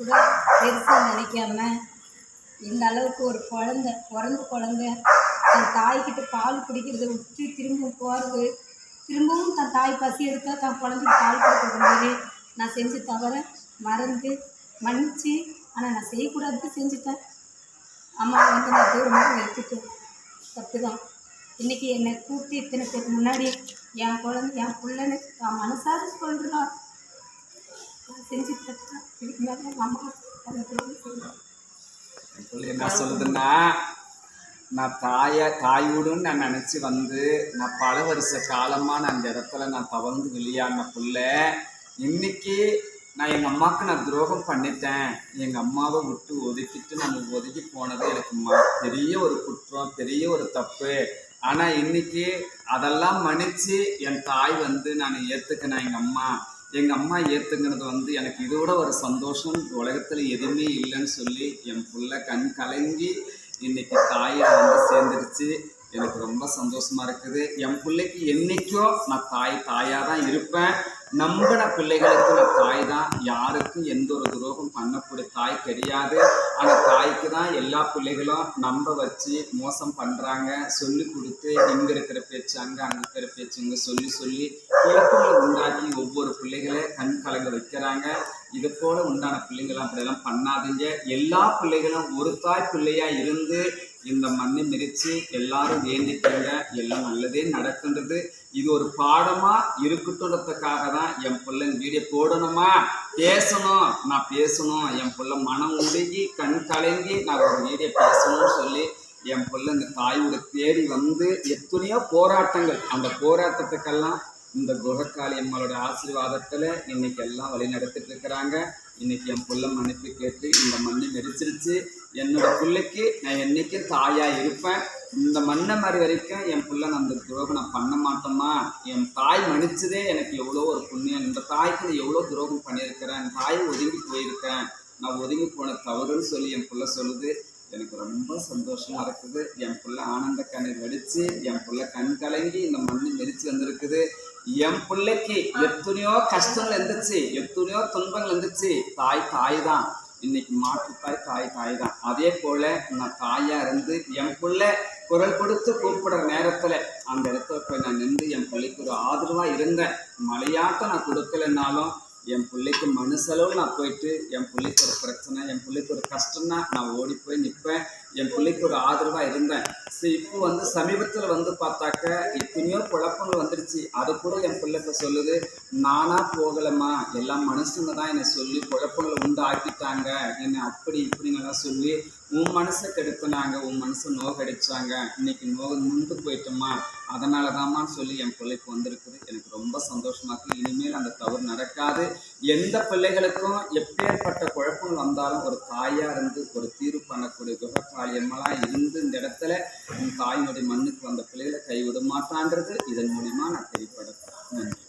கூட பெருசாக நினைக்காம இந்த அளவுக்கு ஒரு குழந்த பிறந்த குழந்த தன் தாய்கிட்ட பால் குடிக்கிறத விட்டு திரும்ப போகிறது திரும்பவும் தன் தாய் பசி எடுத்தால் தன் குழந்தைக்கு பால் கொடுக்குற மாதிரி நான் செஞ்ச தவிர மறந்து மன்னிச்சு ஆனால் நான் செய்யக்கூடாது செஞ்சுட்டேன். அம்மா வந்து நான் தூரமாக எடுத்துட்டேன். தப்பு தான் இன்றைக்கி என்னை கூப்பிட்டு இத்தனை பேருக்கு முன்னாடி என் குழந்தை என் பிள்ளைன்னு நான் மனசார சொல்கிறா என்ன சொல்லுதுன்னா நான் தாய தாயோடுன்னு நான் நினச்சி வந்து நான் பல வருஷ காலமாக நான் அந்த இடத்துல நான் தவழ்ந்து வெளியான பிள்ளை. இன்னைக்கு நான் எங்கள் அம்மாவுக்கு நான் துரோகம் பண்ணிட்டேன். எங்கள் அம்மாவை விட்டு ஒதுக்கிட்டு நம்ம ஒதுக்கி போனது எனக்கு பெரிய ஒரு குற்றம் பெரிய ஒரு தப்பு. ஆனால் இன்னைக்கு அதெல்லாம் மன்னித்து என் தாய் வந்து நான் ஏற்றுக்கினேன் எங்கள் அம்மா. எங்கள் அம்மா ஏற்றுங்கிறது வந்து எனக்கு இதோட ஒரு சந்தோஷம். உலகத்தில் எதுவுமே இல்லைன்னு சொல்லி என் பிள்ளை கண் கலங்கி இன்னைக்கு தாயை வந்து சேர்ந்துருச்சு. எனக்கு ரொம்ப சந்தோஷமா இருக்குது. என் பிள்ளைக்கு என்னைக்கோ நான் தாய் தாயாக தான் இருப்பேன். நம்பின பிள்ளைகளுக்கு தாய் தான். யாருக்கும் எந்த ஒரு துரோகம் பண்ணக்கூடிய தாய் கிடையாது. ஆனால் தாய்க்கு தான் எல்லா பிள்ளைகளும் நம்ப வச்சு மோசம் பண்ணுறாங்க சொல்லி கொடுத்து இங்கே இருக்கிற பேச்சு அங்கே அங்கே இருக்கிற பேச்சு இங்கே சொல்லி சொல்லி குழப்பங்களை உண்டாக்கி ஒவ்வொரு பிள்ளைகளை கண் கலங்க வைக்கிறாங்க. இது போல உண்டான பிள்ளைங்களாம் அப்படியெல்லாம் பண்ணாதீங்க. எல்லா பிள்ளைகளும் ஒரு தாய் பிள்ளையா இருந்து இந்த மண்ணை மிதிச்சு எல்லாரும் வேண்டிக்கங்க. எல்லாம் நல்லதே நடக்கின்றது. இது ஒரு பாடமா இருக்கட்டும்ன்றதுக்காக தான் என் பிள்ளைங்க வீடியோ போடணுமா? பேசணும். நான் பேசணும். என் பிள்ளை மனம் உருகி கண் கலங்கி நான் ஒரு வீடியோ பேசணும்னு சொல்லி என் பிள்ளை இந்த தாயோட தேடி வந்து எத்தனையோ போராட்டங்கள். அந்த போராட்டத்துக்கெல்லாம் இந்த குகக்காளி அம்மாவோட ஆசீர்வாதத்தில் இன்னைக்கு எல்லாம் வழி நடத்திட்டு இருக்கிறாங்க. இன்னைக்கு என் புள்ள மன்னிப்பு கேட்டு இந்த மண்ணை மெரிச்சிருச்சு என்னோட பிள்ளைக்கு நான் என்றைக்கும் தாயா இருப்பேன்? இந்த மண்ணை மாதிரி வரைக்கும் என் புள்ள நான் அந்த துரோகம் நான் பண்ண மாட்டோமா என் தாய் மன்னிச்சதே எனக்கு எவ்வளோ ஒரு புண்ணியம். இந்த தாய்க்கு நான் எவ்வளோ துரோகம் பண்ணியிருக்கிறேன்? என் தாயை ஒதுங்கி போயிருக்கேன். நான் ஒதுங்கி போன தவறுன்னு சொல்லி என் புள்ள சொல்லுது. எனக்கு ரொம்ப சந்தோஷமா இருக்குது. என் புள்ள ஆனந்த கண்ணீர் வெடிச்சு என் புள்ள கண் கலங்கி இந்த மண்ணை மெரிச்சு வந்திருக்குது. என் பிள்ளைக்கு எத்தனையோ கஷ்டங்கள் இருந்துச்சு எத்தனையோ துன்பங்கள் இருந்துச்சு தாய் தாய் தான் இன்னைக்கு மாற்று தாய் தாய் தாய் தான் அதே போல நான் தாயா இருந்து என் பிள்ளை குரல் கொடுத்து கூப்பிடுற நேரத்துல அந்த இடத்துல போய் நான் நின்று என் பிள்ளைக்கு ஒரு ஆதரவா இருந்தேன். மலையாட்டம் நான் கொடுக்கலன்னாலும் என் பிள்ளைக்கு மனுஷளவு நான் போயிட்டு என் பிள்ளைக்கு ஒரு பிரச்சனை என் பிள்ளைக்கு ஒரு கஷ்டம்னா நான் ஓடி போய் நிற்பேன். என் பிள்ளைக்கு ஒரு ஆதரவாக இருந்தேன். சரி இப்போ வந்து சமீபத்தில் வந்து பார்த்தாக்க எத்தனையோ குழப்பங்கள் வந்துருச்சு. அதை கூட என் பிள்ளைக்கு சொல்லுது நானாக போகலம்மா. எல்லாம் மனுஷங்க தான் என்னை சொல்லி குழப்பங்களை உண்டு ஆக்கிட்டாங்க என்னை அப்படி இப்படிங்கெல்லாம் சொல்லி உன் மனசை கெடுத்துனாங்க. உன் மனசை நோகடிச்சாங்க இன்னைக்கு நோக முந்து போயிட்டோமா அதனால தாம்மா சொல்லி என் பிள்ளைக்கு வந்திருக்குது. எனக்கு ரொம்ப சந்தோஷமா இருக்கு. இனிமேல் அந்த தவறு நடக்காது. எந்த பிள்ளைகளுக்கும் எப்பேற்பட்ட குழப்பங்கள் வந்தாலும் ஒரு தாயா இருந்து ஒரு தீர்வு பண்ணக்கூடிய குகக்காளியம்மெல்லாம் இருந்து இந்த இடத்துல உன் தாயினுடைய மண்ணுக்கு வந்த பிள்ளைகளை கைவிட மாட்டான்றது. இதன் மூலியமா நான் தெளிப்படுத்துறேன் நன்றி.